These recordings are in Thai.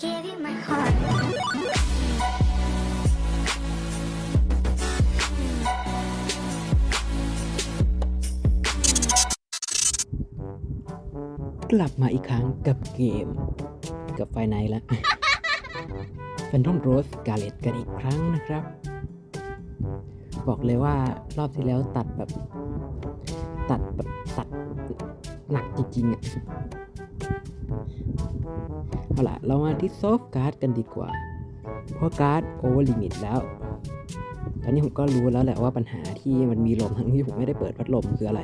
give you my heart. กลับมาอีกครั้งกับเกม กับไฟไนแล้วแฟนทอมโรสกาเลตกันอีกครั้งนะครับ บอกเลยว่ารอบที่แล้วตัดแบบ ตัดแบบ ตัดหนักจริงๆอะ เอาล่ะเรามาที่ซอฟการ์ดกันดีกว่า เพราะการ์ดโอเวอร์ลิมิตแล้ว ตอนนี้ผมก็รู้แล้วแหละว่าปัญหาที่มันมีลมทั้งที่ผมไม่ได้เปิดพัดลมคืออะไร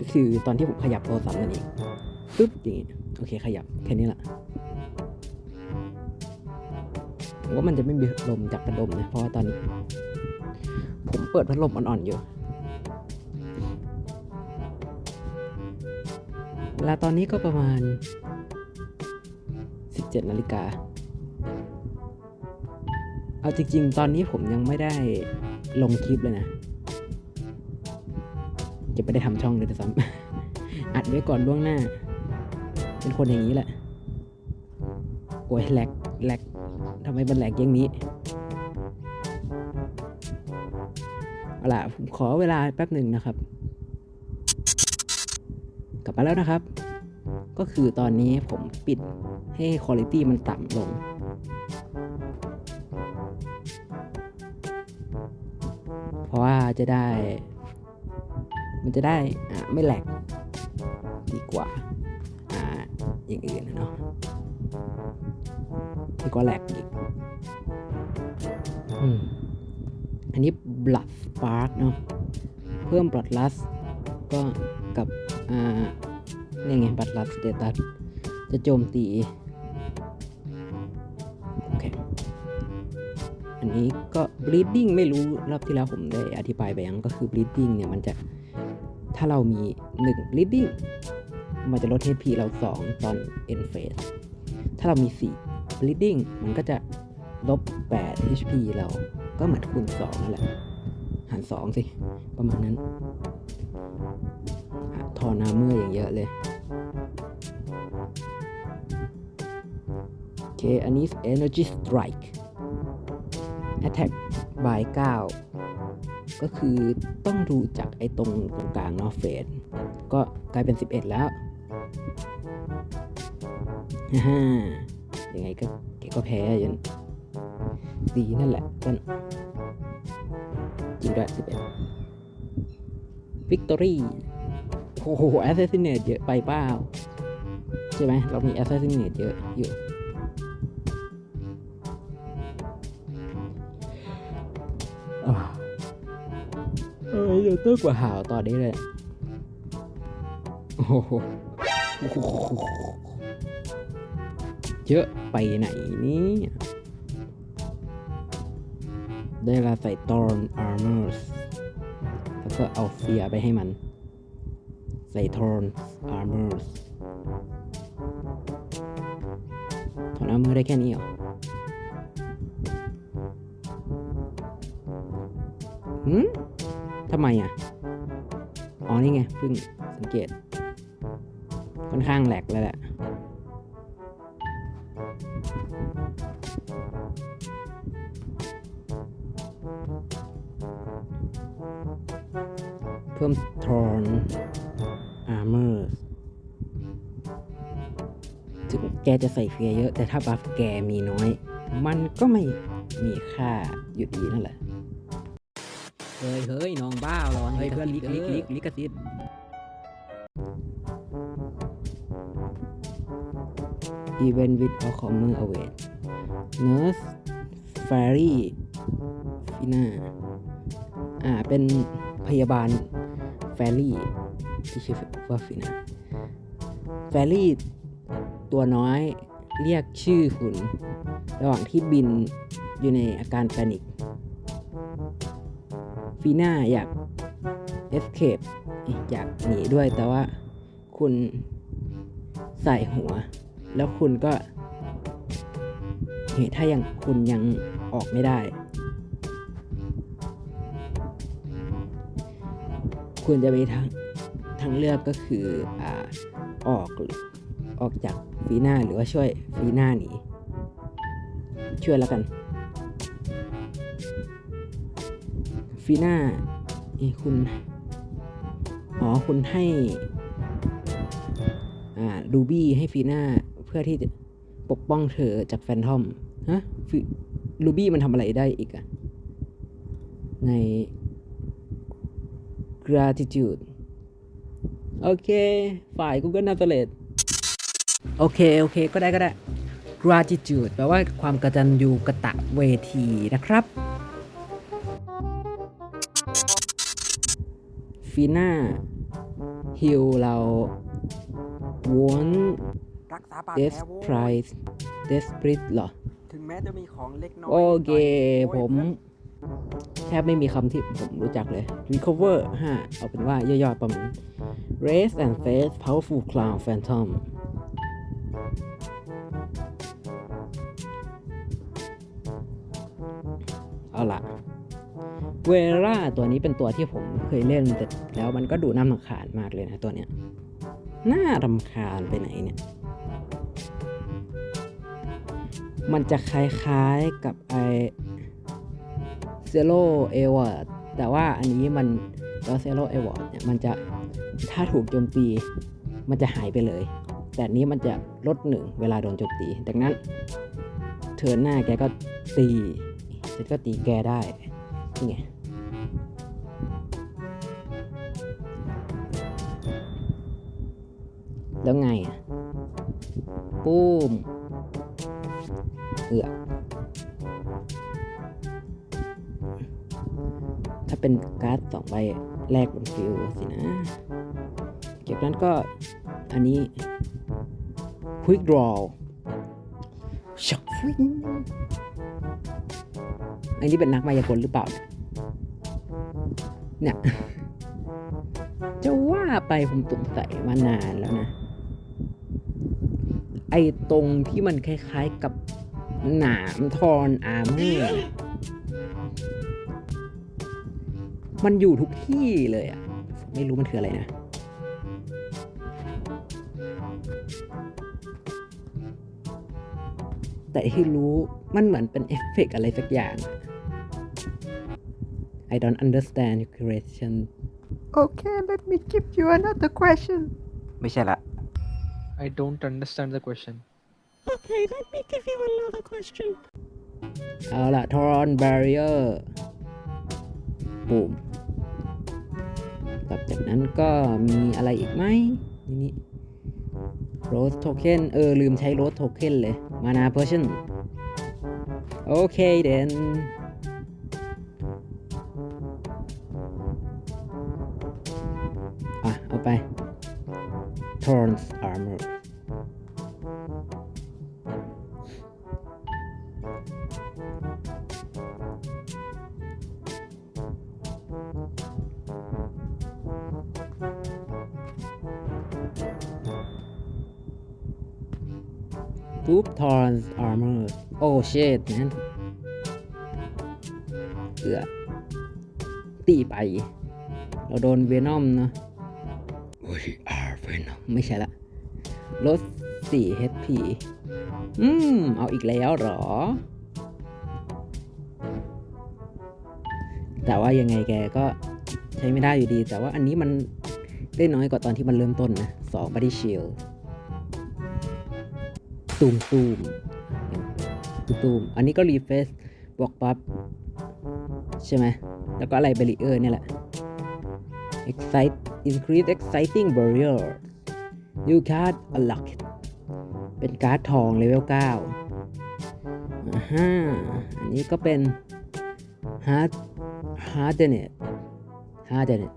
ก็คือตอนที่ผมขยับโทรศัพท์นั่นเองปึ๊บอย่างงี้โอเคขยับแค่นี้แหละผมว่ามันจะไม่มีลมจากพัดลมนะเพราะว่าตอนนี้ ผมเปิดพัดลมอ่อนๆอยู่เวลาตอนนี้ก็ประมาณ 17นาฬิกาเอาจริงๆ ตอนนี้ผมยังไม่ได้ลงคลิปเลยนะ จะไม่ได้ทำช่องเลยด้วยซ้ำอัดไว้ก่อนล่วงหน้า เป็นคนอย่างนี้แหละ โอ้ยแหลกแหลกทำไมมันแหลกอย่างนี้ เอาล่ะ ผมขอเวลาแป๊บหนึ่งนะครับ กลับมาแล้วนะครับ ก็คือตอนนี้ผมปิด ให้คุณภาพมันต่ำลง เพราะว่าจะได้ มันจะได้อ่าไม่แหลกดีกว่าอ่าอย่างอื่นนะเนาะดีกว่าแหลกอีกอืมอันนี้ blood spark เนาะเพิ่ม blood lust ก็กับอ่านี่ไง blood lust status จะโจมตี โอเค อันนี้ก็ bleeding ไม่รู้รอบที่แล้วผมได้อธิบายไปยังก็คือ bleeding เนี่ยมันจะถ้าเรามี 1 bleeding มันจะลด HP เรา 2 ตอน end phase ถ้าเรามี 4 bleeding มันก็จะลบ 8 HP เราก็เหมือนคูณ2นั่นแหละ หาร 2 สิ ประมาณนั้นทอนาเมื่ออย่างเยอะเลย เค อันนี้ energy strike attack by 9 ก็คือต้องดูจากไอ้ตรงตรงกลางเนาะเฟสก็กลายเป็น 11 แล้วฮ่ายังไงก็แกก็แพ้อยันดีนั่นแหละกันจริงด้วย11 Victory โอ้โห Assassinate เยอะไปเปล่าใช่ไหมเรามี Assassinate เยอะอยู่ เอ้ยเดี๋ยวเตอร์กว่าหาวตอนนี้เลยโอ้โหเยอะไปไหนนี่ได้เวลาใส่ตอนอาร์เมอร์สแล้วก็เอาเฟียไปให้มัน ใส่ทอนอาร์เมอร์สถอนอาร์เมอร์ได้แค่นี้เหรอหืม ทำไมอะ อ๋อ นี่ไงเพิ่งสังเกต ค่อนข้างแหลกเลยแหละ เพิ่มทรอนอาร์เมอร์ถึงแกจะใส่เฟียเยอะ แต่ถ้าบัฟแกมีน้อย มันก็ไม่มีค่าอยู่ดีนั่นแหละ เฮ้ยเฮ้ยน้องบ้าร้อนเฮ้ยเพื่อนลิกลิกลิกลิกซิตอีเวนต์วิดออคอมเมอร์อเวทเนอร์สแฟรี่ฟิน่าอ่า เป็นพยาบาลแฟรี่ที่ชื่อว่าฟิน่าแฟรี่ตัวน้อยเรียกชื่อคุณ ระหว่างที่บินอยู่ในอาการแพนิค ฟีน่าอยาก escape อยากหนีด้วยแต่ว่าคุณใส่หัว แล้วคุณก็เฮ้ยถ้ายังคุณยังออกไม่ได้ คุณจะมีทางทางเลือกก็คืออ่าออกออกจากฟฟีน่าหรือว่าช่วยฟีน่าหนีช่วยแล้วกัน ฟีน่าเอ้คุณ อ๋อ คุณให้ อ่าดูบี้ให้ฟีน่าเพื่อที่จะปกป้องเธอจากแฟนทอม ฮะลูบี้มันทำอะไรได้อีกอะใน gratitude โอเค ฝ่าย Google Translate โอเค โอเค ก็ได้ก็ได้ gratitude แปลว่าความกระตัญญูกระตะเวทีนะครับ ฟีน่าฮิลเราวอนรักษาบาดเดแผสลโว้ไพรส์เดสปริตเหรอ ถึงแม้จะมีของเล็กน้อยโอเคหน่อยผมแทบไม่มีคำที่ผมรู้จักเลย recover 5 เอาเป็นว่าย่อๆประมาณ raise and face powerful clown phantom เอาล่ะ เวล่าตัวนี้เป็นตัวที่ผมเคยเล่นแต่แล้วมันก็ดูน่ารำคาญมากเลยนะตัวเนี้ยน่ารำคาญไปไหนเนี่ย มันจะคล้ายๆกับไอ Zero a w a r d แต่ว่าอันนี้มันตัว Zero a w a r d เนี่ยมันจะถ้าถูกโจมตีมันจะหายไปเลย แต่นี้มันจะลดหนึ่งเวลาโดนโจมตี ดังนั้นเทินหน้าแกก็ตีฉันก็ตีแกได้ ไงแล้วไงอะปุ้มเอือถ้าเป็นการ์ดสองใบแรกบนฟิลสินะ เก็บนั้นก็อันนี้ Quick Draw ช็อกฟิงอันนี้เป็นนักมายากลหรือเปล่าเนี่ย เนี่ย จะว่าไปผมสงสัยมานานแล้วนะ ไอ้ตรงที่มันคล้ายๆกับหนามทอนอาร์เมอร์มันอยู่ทุกที่เลยอะไม่รู้มันคืออะไรนะ แต่ที่รู้มันเหมือนเป็นเอฟเฟกต์อะไรสักอย่าง I don't understand your question Okay let me give you another question ไม่ใช่ละ I don't understand the question. เอาล่ะทรอนบ a ร r เ e อร์ปุ่มต่อจากนั้นก็มีอะไรอีกไหมนี่นี่โรสโทเค็นเออ ลืมใช้โรสโทเค็นเลย มานาเพอร์ชั่นโอเคเดน ไป Thorns Armor ปุ๊บ Thorns Armor โอ้ shit นั้นเอือตีไป เราโดนเวนอมเนอะ We are Venom ไม่ใช่ละลด 4 HP อืม เอาอีกแล้วหรอ แต่ว่ายังไงแกก็ใช้ไม่ได้อยู่ดี แต่ว่าอันนี้มันได้น้อยกว่าตอนที่มันเริ่มต้นนะ2 Body Shield ตูมตูมตูมตูมอันนี้ก็รีเฟซบวกปั๊บใช่ไหม แล้วก็อะไรเบรีเออร์เนี่ยแหละ excite increase exciting barrier new card unlock เป็นการ์ดทองเลเวล9อ่าฮะอันนี้ก็เป็น hard hardenet hardenet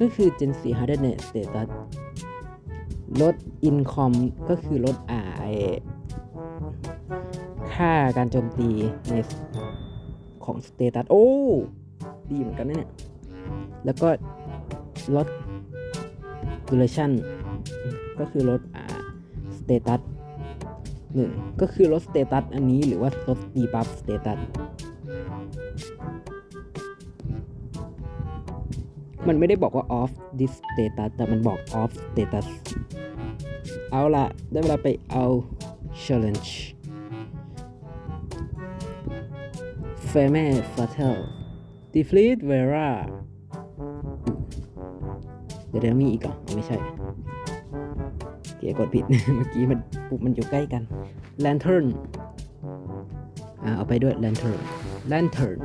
ก็คือ gen 4 hardenet status ลด income ก็คือลดอ่าค่าการโจมตีในของสเตตัสโอ้ ดีเหมือนกันนะเนี่ย แล้วก็ ลด duration ก็คือลดอ่าสเตตัสหนึ่งก็คือลดสเตตัสอันนี้หรือว่าลดดีบัฟสเตตัสมันไม่ได้บอกว่า off this status แต่มันบอก off status เอาละได้เวลาไปเอา challenge f a m e Fatal Defeat Vera ดี๋ยวเดี๋ยวมีอีกออ๋อไม่ใช่เกียกดผิด เมื่อกี้มันปุ๊บมันอยู่ใกล้กัน Lantern อ่าเอาไปด้วย Lantern Lantern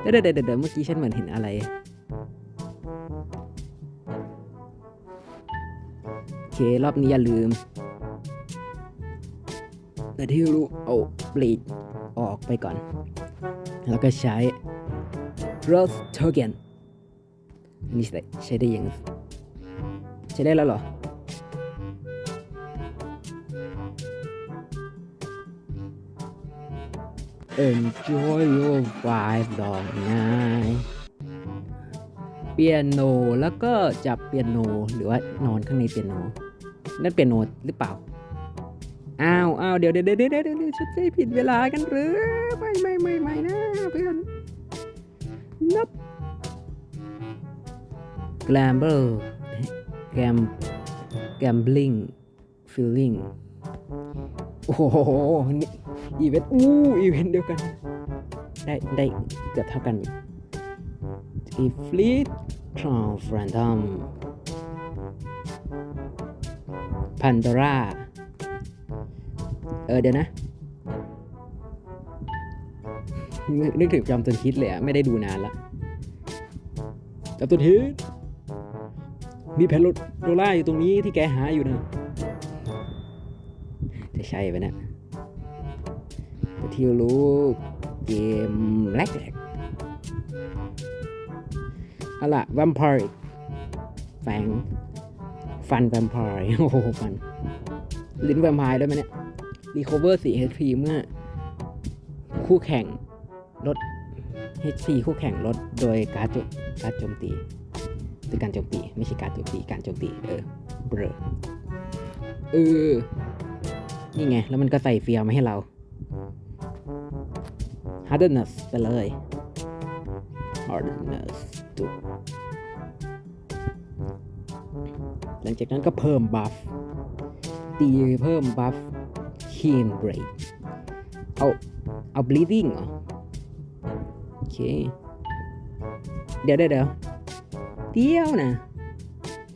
เดี๋ยวเดี๋ยวเดี๋ยวเดี๋ยวเมื่อกี้ฉันเหมือนเห็นอะไรโอเครอบนี้อย่าลืมแต่ที่รู้เอาปลีดออกไปก่อน แล้วก็ใช้ Rose Token อันนี้ใช้ได้ยังใช้ได้แล้วเหรอ Enjoy your vibe ดอกไม้เปียโนแล้วก็จับเปียโนหรือว่านอนข้างในเปียโนนั่นเปียโนหรือเปล่าอ้าวอ้าวเดี๋ยวเดี๋ยวเดี๋ยวเดี๋ยวเดี๋ยวฉันจผิดเวลากันหรือ ไม่ไม่ไม่ไม่นะเพื่อนนับ gamble Gam Gambling Feeling โอ้โหนี่อีเวนต์อู้อีเวนต์เดียวกัน ได้ได้เกือบเท่ากันอยู่อีฟลีดทรานฟรนดัมพันดราเออเดี๋ยวนะ นึกนึกถึงจอมตันฮิตเลยอะไม่ได้ดูนานละจอมตันฮิต มีแผ่นโลโดล่าอยู่ตรงนี้ที่แกหาอยู่นะจะใช่ไหมเนะแต่ที่รู้เกมแรกๆเอาล่ะแวม p i r e แฝงฟันแวม p i r e โอ้โหฟัน ลิ้นแวมไพร์ด้วยไหมเนี่ย Recover 4 HP เมื่อ คู่แข่งลด HP คู่แข่งลดโดยการการโจมตี หรือการโจมตีไม่ใช่การโจมตีการโจมตีเออเบลอเออนี่ไง แล้วมันก็ใส่เฟียร์มาให้เรา Hardness ไปเลย Hardness จุดหลังจากนั้นก็เพิ่มบัฟตีเพิ่มบัฟ Keen Break เอาเอา bleeding เหรอ โอเค เดี๋ยวเดี๋ยว เดียวนะ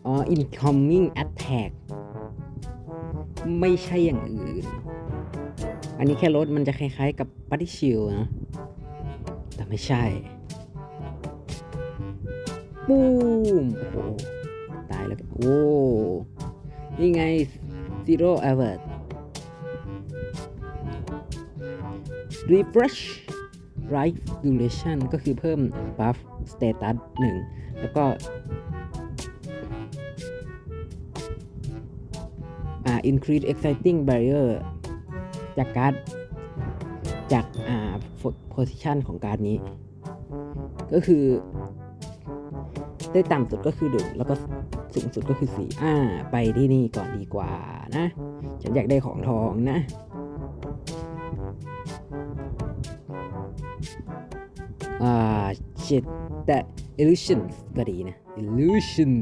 อ๋อ incoming attack ไม่ใช่อย่างอื่น อันนี้แค่ลดมันจะคล้ายๆกับ body shield นะ แต่ไม่ใช่ ปูมโอ้ตายแล้ว โอ้ นี่ไง zero alert refresh right duration ก็คือเพิ่ม buff status 1 แล้วก็อ่า increase exciting barrier จากการ์ดจากอ่า position ของการ์ดนี้ ก็คือได้ต่ำสุดก็คือหนึ่งแล้วก็สูงสุดก็คือสี่อ่า ไปที่นี่ก่อนดีกว่านะ ฉันอยากได้ของทองนะ อ่าเจ็ดแต่ illusion ก็ดีนะ illusion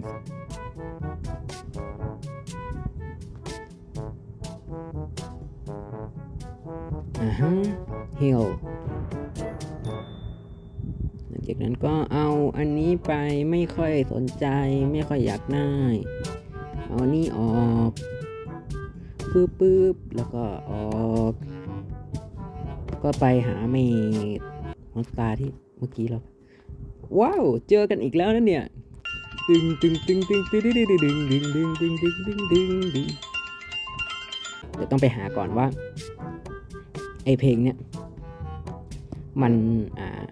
อ่าฮะ heal หลังจากนั้นก็เอาอันนี้ไปไม่ค่อยสนใจไม่ค่อยอยากได้เอานนี้ออกปึ๊บปึ๊บแล้วก็ออก ก็ไปหาเมดมอนสตาร์ที่เมื่อกี้เรา ว้าว เจอกันอีกแล้วนะเนี่ยดึงดึงดึงดึงดึงดึงดึงดึงดึงดึงดึงดึงดึงดึงเดี๋ยวต้องไปหาก่อนว่าไอเพลงเนี้ยมันอ่า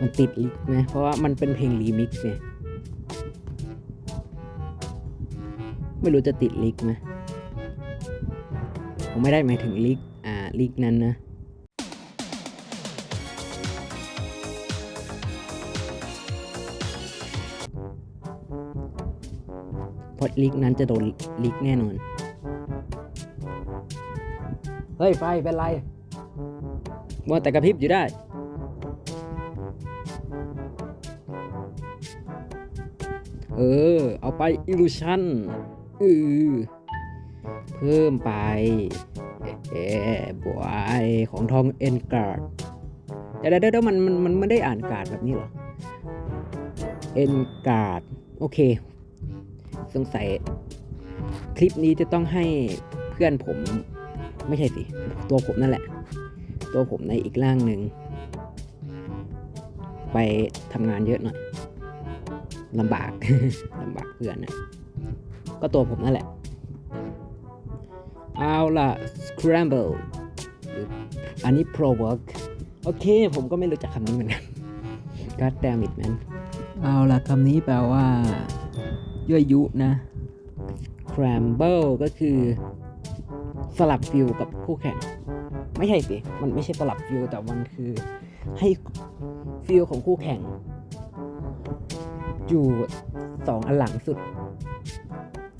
มันติดลิกไหมเพราะว่ามันเป็นเพลงรีมิกซ์เนี่ยไม่รู้จะติดลิกไหมผมไม่ได้หมายถึงลิกอ่าลิกนั้นนะ ราะลิกนั้นจะโดนลิกแน่นอน เฮ้ย ไฟเป็นไรมัวแต่กระพริบอยู่ได้ เออ เอาไป illusion อือเพิ่มไป เอ๊ะบวยของทองเอ็นการ์ดเดี๋ยวเดี๋ยวเดี๋ยวมันมันมันไม่ได้อ่านการ์ดแบบนี้เหรอ เอ็นการ์ด โอเค สงสัย คลิปนี้จะต้องให้เพื่อนผม ไม่ใช่สิ ตัวผมนั่นแหละ ตัวผมในอีกร่างหนึ่ง ไปทำงานเยอะหน่อยลำบากลำบากเพื่อนนะก็ตัวผมนั่นแหละ เอาล่ะ scramble อันนี้ provoke โอเค ผมก็ไม่รู้จักคำนี้เหมือนกัน God damn it man เอาล่ะคำนี้แปลว่า ยั่วยุนะ scramble ก็คือสลับฟิลกับคู่แข่ง ไม่ใช่สิ มันไม่ใช่สลับฟิลแต่มันคือให้ฟิลของคู่แข่ง อยู่สองอันหลังสุด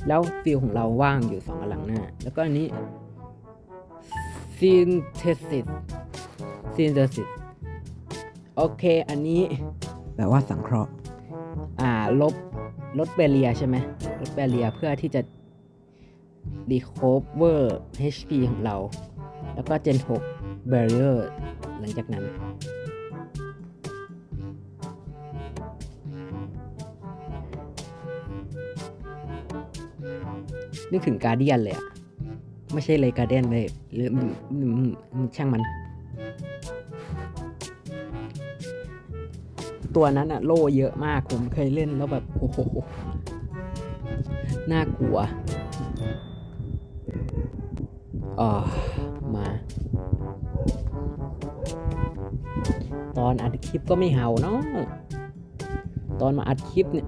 แล้วฟิลของเราว่างอยู่สองอันหลังหน้า แล้วก็อันนี้ synthesis synthesis โอเค อันนี้แปลว่าสังเคราะห์ อ่า ลบ ลดแบเรียใช่ไหมลดแบเรียเพื่อที่จะ recover HP ของเรา แล้วก็ Gen 6 barrier หลังจากนั้น นึกถึงการเดียนเลยอะไม่ใช่เลยการเดียนเลยหรือมอืมอืมช่างมัน ตัวนั้นอะโล่เยอะมากผมเคยเล่นแล้วแบบโอ้โหน่ากลัวอ๋อมา ตอนอัดคลิปก็ไม่เห่าเนาะตอนมาอัดคลิปเนี่ย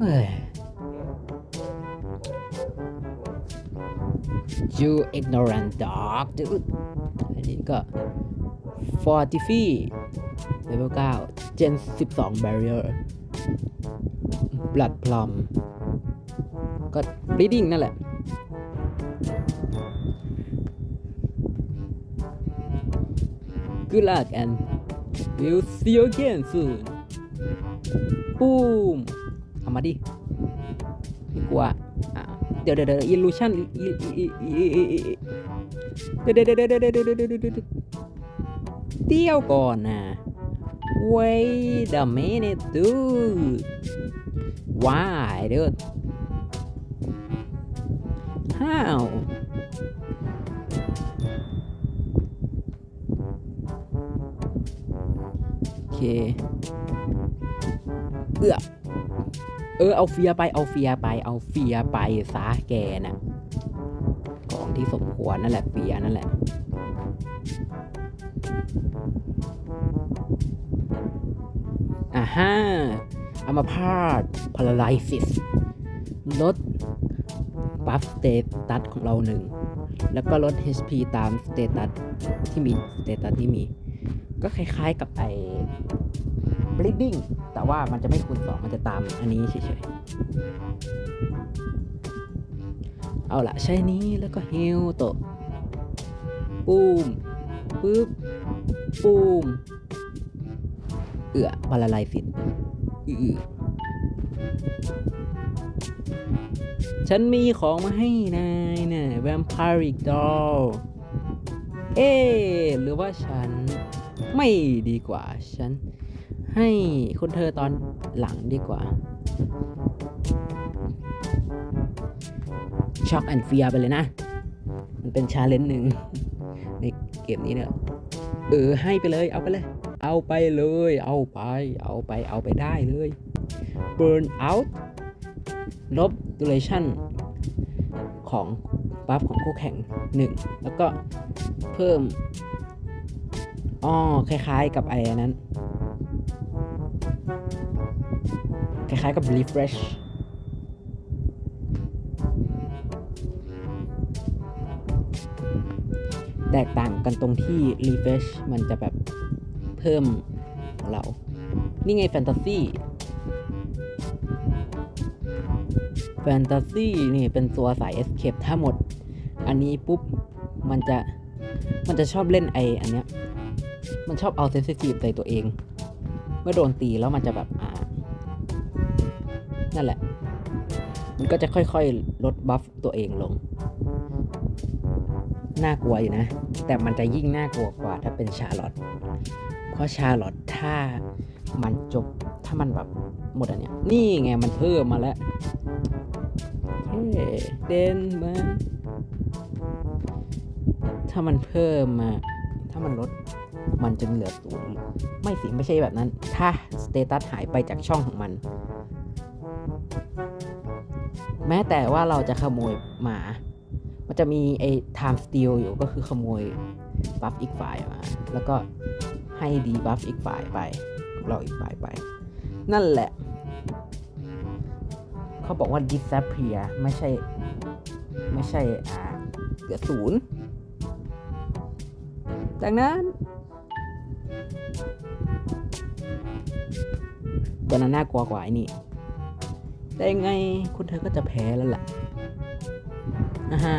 เฮ้ย you ignorant dog dude อันนี้ก็ forty level 9 Gen 12 Barrier Blood Plum ก็ Bleeding นั่นแหละ Good luck and we'll see you again soon ปูมเอามาดิไม่กลัวเดี๋ยวเดี๋ยวเดี๋ยว illusion เดี๋ยวเดี๋ยวเดี๋ยวเดี๋ยวเดี๋ยวก่อนนะ wait a minute dude why dude how โอเคเอื้อเออ เอาเฟียไป เอาเฟียไป เอาเฟียไปซะแกน่ะของที่สมควรนั่นแหละเฟียนั่นแหละ อ่าฮ่าอามพาดพาราไลซิสลดบัฟสเตตัสของเราหนึ่ง แล้วก็ลด HP ตามสเตตัสที่มีสเตตัสที่มี ก็คล้ายๆกับไอ้ bleeding แต่ว่ามันจะไม่คูณ2 มันจะตามอันนี้เฉยๆ เอาละใช้นี้แล้วก็ฮิลโตะปูมปึ๊บปูม เอือพาราไลฟิตอือฉันมีของมาให้นายนะแวม p i r e doll เอ๊หรือว่าฉันไม่ดีกว่า ฉัน ให้คุณเธอตอนหลังดีกว่าช็อกแอนเฟียไปเลยนะ มันเป็นชาเลนจ์หนึ่งในเกมนี้เนี่ยเออให้ไปเลยเอาไปเลย เอาไปเลย เอาไป เอาไป เอาไปได้เลย burn out ลบ duration ของบัฟของคู่แข่ง 1 แล้วก็เพิ่มอ๋อคล้ายๆกับไอ้นั้น คล้ายๆกับ refresh แตกต่างกันตรงที่ refresh มันจะแบบ พิ่มของเรา นี่ไงแฟนตาซีแฟนตาซีนี่เป็นตัวสาย escape ถ้าหมด อันนี้ปุ๊บ มันจะ มันจะชอบเล่นไออันเนี้ย มันชอบเอาเซนซิทีฟใส่ตัวเอง เมื่อโดนตีแล้วมันจะแบบอ่า นั่นแหละ มันก็จะค่อยๆ ลดบัฟตัวเองลง น่ากลัวอยู่นะ แต่มันจะยิ่งน่ากลัวกว่าถ้าเป็นชาร์ลอต เพราะชาลอตถ้ามันจบถ้ามันแบบหมดอันเนี้ยนี่ไงมันเพิ่มมาแล้วเฮ้เดนมาถ้ามันเพิ่มมาถ้ามันลดมันจะเหลือศูนย์ไม่สิไม่ใช่แบบนั้น ถ้าสเตตัสหายไปจากช่องของมัน แม้แต่ว่าเราจะขโมยหมา มันจะมีไอ้ time steal อยู่ก็คือขโมยบัฟอีกฝ่ายมา แล้วก็ ให้ดีบัฟอีกฝ่ายไปเราอีกฝ่ายไป นั่นแหละ เขาบอกว่า disappear ไม่ใช่ ไม่ใช่อ่าเหลือศูนย์ดังนั้นตัวนั้นน่ากลัวกว่าไอ้นี่แต่ยังไงคุณเธอก็จะแพ้แล้วล่ะนะฮะ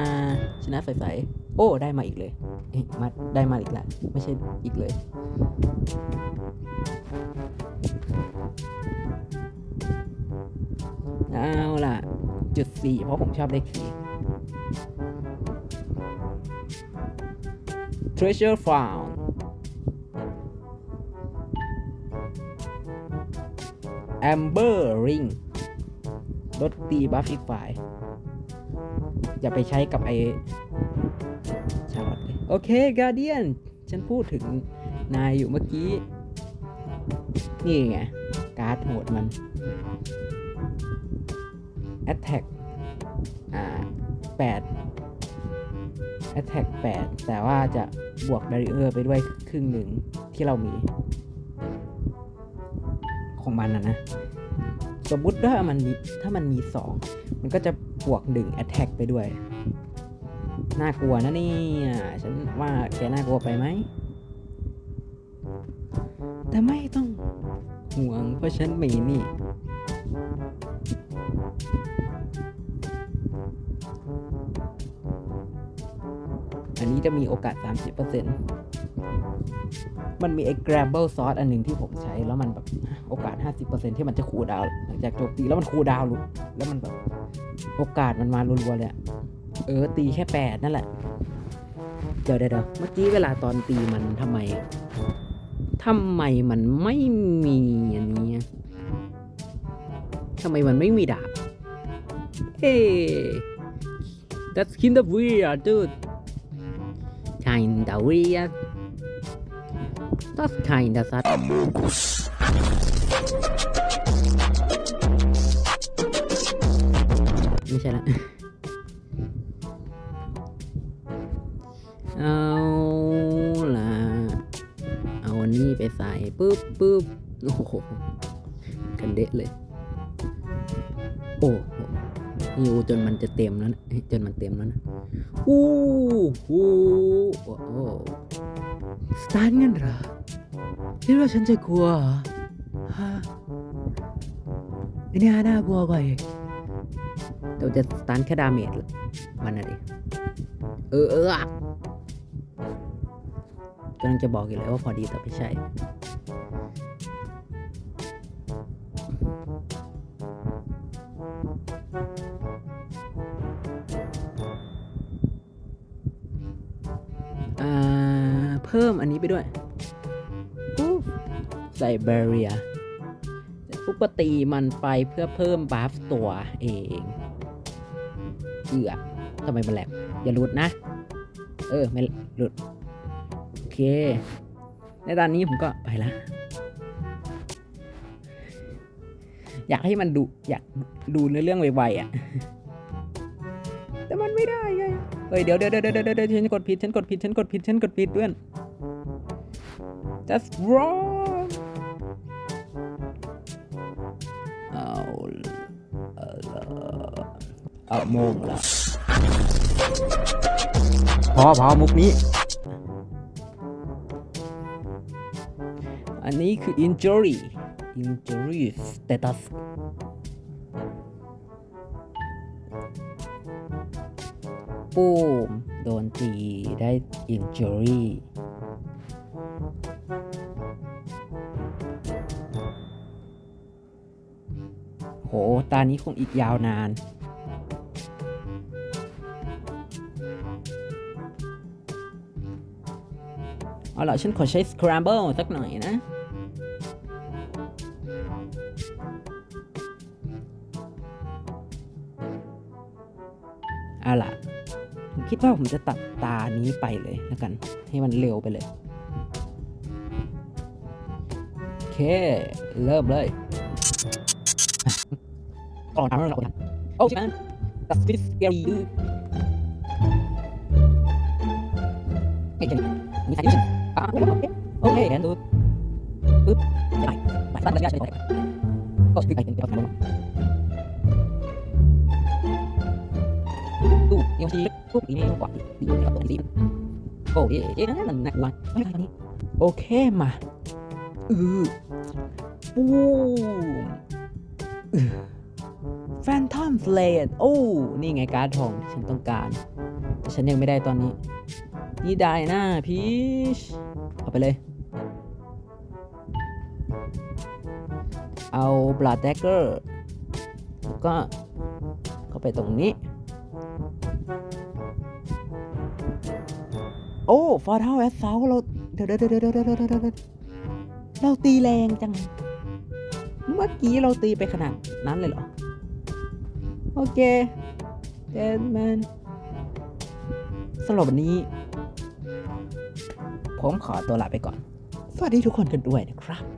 ชนะใสๆ โอ้ได้มาอีกเลยเอ๊ะมาได้มาอีกแล้วไม่ใช่อีกเลย เอาล่ะ จุดสี่เพราะผมชอบเลขสี่ treasure found amber ring ลดตีบัฟอีกฝ่าย อย่าไปใช้กับไอ โอเคกาเดียนฉันพูดถึงนายอยู่เมื่อกี้ นี่ไง การ์ดโหดมัน attack อ่า8 attack 8 แต่ว่าจะบวก barrier ไปด้วยครึ่งหนึ่งที่เรามี ของมันนะนะ สมมุติว่ามันมีถ้ามันมี 2 มันก็จะบวก 1 attack ไปด้วย น่ากลัวนะนี่ฉันว่าแกน่ากลัวไปไหม แต่ไม่ต้องห่วงเพราะฉันมีนี่ อันนี้จะมีโอกาส 30%มันมีไอ้ Grabble Sauce อันหนึ่งที่ผมใช้แล้วมันแบบโอกาส 50%ที่มันจะคูดาวหลังจากโจมตีแล้วมันคูดาวน์แล้วมันแบบโอกาสมันมารัวๆเลยอะ เออตีแค่8นั่นแหละเดี๋ยวเดี๋ยวเดี๋ยวเมื่อกี้เวลาตอนตีมันทำไมทำไมมันไม่มีอันนี้อะทำไมมันไม่มีดาบ เฮ้ that's kind of weird dude kinda weird that's kinda sad Amogus ไม่ใช่ละ เอาล่ะเอาอันนี้ไปใส่ปุ๊บปุ๊บโอ้โหกันเดะเลย โอ้โหหิวจนมันจะเต็มแล้วนะจนมันเต็มแล้วนะอู้หูโอ้โหสตาร์ทงั้นเหรอคิดว่าฉันจะกลัวฮะอ้เนี่ยน่ากลัวกว่าอีกแต่จะสตาร์ทแค่ดาเมจมันน่ะดิเออเออ กำลังจะบอกอยู่เลยว่าพอดีแต่ไม่ใช่อ่าเพิ่มอันนี้ไปด้วยใส่เบรียปุ๊บก็ตีมันไปเพื่อเพิ่มบัฟตัวเองเอือทำไมมันแหลกอย่าหลุดนะ เออ ไม่หลุด เคในตอนนี้ผมก็ไปละ อยากให้มันดู อยากดูเนื้อเรื่องไวๆอะ แต่มันไม่ได้ไงเฮ้ยเดี๋ยวเดี๋ยวเดี๋ยวเดี๋ยวเดี๋ยวฉันกดผิดฉันกดผิดฉันกดผิดฉันกดผิดด้วย that's wrong เอาเอาเอาโมงละพอพอมุกนี้ อันนี้คือ injury injury status ปูมโดนตีได้ injury โห ตานี้คงอีกยาวนาน เอาล่ะ ฉันขอใช้ scramble สักหน่อยนะ คิดว่าผมจะตัดตานี้ไปเลยแล้วกัน ให้มันเร็วไปเลย โอเค เริ่มเลยก่อนทำเราทำโอ้ใช่ไหมตัดสปิสเกลีเฮ้ยมีใครดิฉันอ่โอเคโอเคแอนดูปึ๊บไปไปตั้งระยะใช่ไหมก็คือไปเป็นตัวทำมัน งทีปุ๊บอีเมลกว่าดีกับตัวที่โอ้ยเอ๊ะนั่นหนักวันไม่ใช่นี้โอเคมาอือปูแฟนทอมสเลดโอ้ นี่ไงการ์ดทองฉันต้องการแต่ฉันยังไม่ได้ตอนนี้ นี่ได้นะพีชเอาไปเลย เอาบลัดแดกเกอร์แล้วก็เข้าไปตรงนี้ โอ้ฟอร์เทลแอสเซาเราเดี๋ยวเดี๋ยวเดี๋ยวเดี๋ยวเดี๋ยวเดี๋ยวเดี๋ยวเราตีแรงจัง เมื่อกี้เราตีไปขนาดนั้นเลยเหรอ โอเคเดนแมนสำหรับวันนี้ ผมขอตัวลาไปก่อน สวัสดีทุกคนกันด้วยนะครับ